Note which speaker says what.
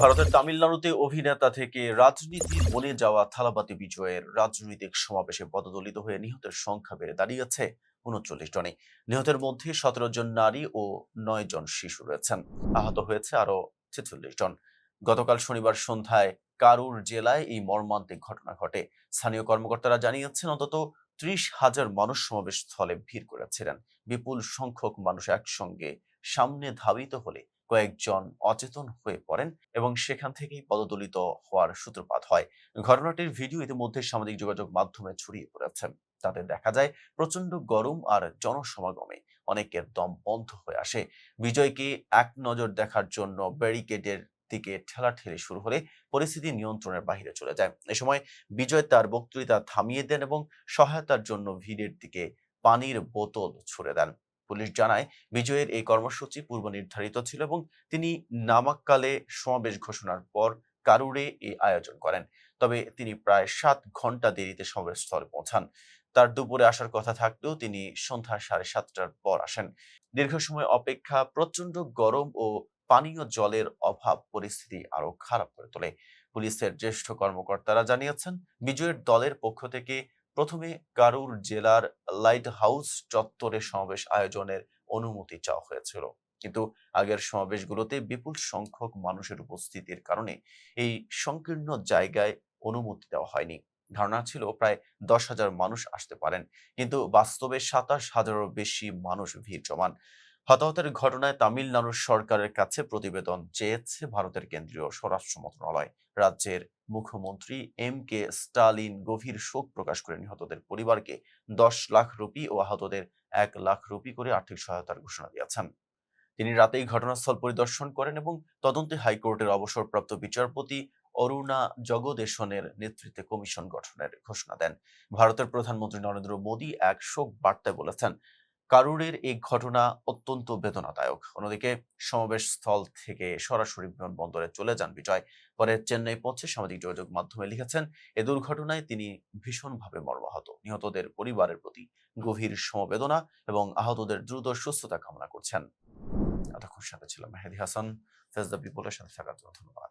Speaker 1: ভারতের তামিলনাড়ুতে অভিনেতা থেকে রাজনীতি বনে যাওয়া থালাপাতি বিজয়ের রাজনৈতিক সমাবেশে পদদলিত হয়ে নিহতের সংখ্যা বেড়ে দাঁড়িয়েছে উনচল্লিশ জনে নিহতের মধ্যে সতেরো জন নারী ও নয় জন শিশু রয়েছেন। আহত হয়েছে আরও ছেচল্লিশ জন। গতকাল শনিবার সন্ধ্যায় কারুর জেলায় এই মর্মান্তিক ঘটনা ঘটে। স্থানীয় কর্মকর্তারা জানিয়েছেন, অন্তত ত্রিশ হাজার মানুষ সমাবেশ স্থলে ভিড় করেছিলেন। বিপুল সংখ্যক মানুষ একসঙ্গে সামনে ধাবিত হলে কয়েকজন অচেতন হয়ে পড়েন এবং সেখান থেকেই পদদলিত হওয়ার সূত্রপাত হয়। ঘটনাটির ভিডিও ইতিমধ্যে সামাজিক যোগাযোগ মাধ্যমে ছড়িয়ে পড়েছে। তাতে দেখা যায় প্রচণ্ড গরম আর জনসমাগমে অনেকের দম বন্ধ হয়ে আসে। বিজয়কে এক নজর দেখার জন্য ব্যারিকেডের দিকে ঠেলাঠেলি শুরু হলে পরিস্থিতি নিয়ন্ত্রণের বাইরে চলে যায়। এ সময় বিজয় তার বক্তৃতা থামিয়ে দেন এবং সহায়তার জন্য ভিড়ের দিকে পানির বোতল ছুড়ে দেন। পুলিশ জানায়, বিজয়ের এই কর্মসূচি পূর্ব নির্ধারিত ছিল এবং তিনি নামাক্কালে সমাবেশ ঘোষণার পর কারুরে এই আয়োজন করেন। তবে তিনি প্রায় সাত ঘণ্টা দেরিতে সমাবেশস্থলে পৌঁছান। তার দুপুরে আসার কথা থাকলেও তিনি সন্ধ্যা সাড়ে সাতটার পর আসেন। দীর্ঘ সময় অপেক্ষা প্রচণ্ড গরম ও পানীয় জলের অভাব পরিস্থিতি আরও খারাপ করে তোলে। পুলিশের জ্যেষ্ঠ কর্মকর্তারা জানিয়েছেন, বিজয়ের দলের পক্ষ থেকে প্রথমে কারুর জেলার লাইট হাউস চত্বরে সমাবেশ আয়োজনের অনুমতি চাওয়া হয়েছিল। কিন্তু আগের সমাবেশগুলোতে বিপুল সংখ্যক মানুষের উপস্থিতির কারণে এই সংকীর্ণ জায়গায় অনুমতি দেওয়া হয়নি। ধারণা ছিল প্রায় দশ হাজার মানুষ আসতে পারেন, কিন্তু বাস্তবে সাতাশ হাজারেরও বেশি মানুষ ভিড় জমান। হতাহতের ঘটনায় তামিলনাড়ু সরকারের কাছে প্রতিবেদন চেয়েছে ভারতের কেন্দ্রীয় স্বরাষ্ট্র মন্ত্রণালয়। রাজ্যের মুখ্যমন্ত্রী এম কে স্টালিন গভীর শোক প্রকাশ করে নিহতদের পরিবারকে দশ লাখ রুপি ও আহতদের এক লাখ রুপি করে আর্থিক সহায়তার ঘোষণা দিয়েছেন। তিনি রাতেই ঘটনাস্থল পরিদর্শন করেন এবং তদন্তে হাইকোর্টের অবসরপ্রাপ্ত বিচারপতি অরুণা জগদেশনের নেতৃত্বে কমিশন গঠনের ঘোষণা দেন। ভারতের প্রধানমন্ত্রী নরেন্দ্র মোদী এক শোক বার্তায় বলেছেন কারুরের এই ঘটনা অত্যন্ত বেদনাদায়ক। অন্যদিকে সমাবেশ স্থল থেকে সরাসরি বিমানবন্দরে চলে যান বিজয়। পরে চেন্নাই পৌঁছে সামাজিক যোগাযোগ মাধ্যমে লিখেছেন, এ দুর্ঘটনায় তিনি ভীষণভাবে মর্মাহত। নিহতদের পরিবারের প্রতি গভীর সমবেদনা এবং আহতদের দ্রুত সুস্থতা কামনা করছেন। এতক্ষণ সাথে ছিলাম মেহেদি হাসান। ফেজ দ্য পিপলের সাথে থাকার জন্য ধন্যবাদ।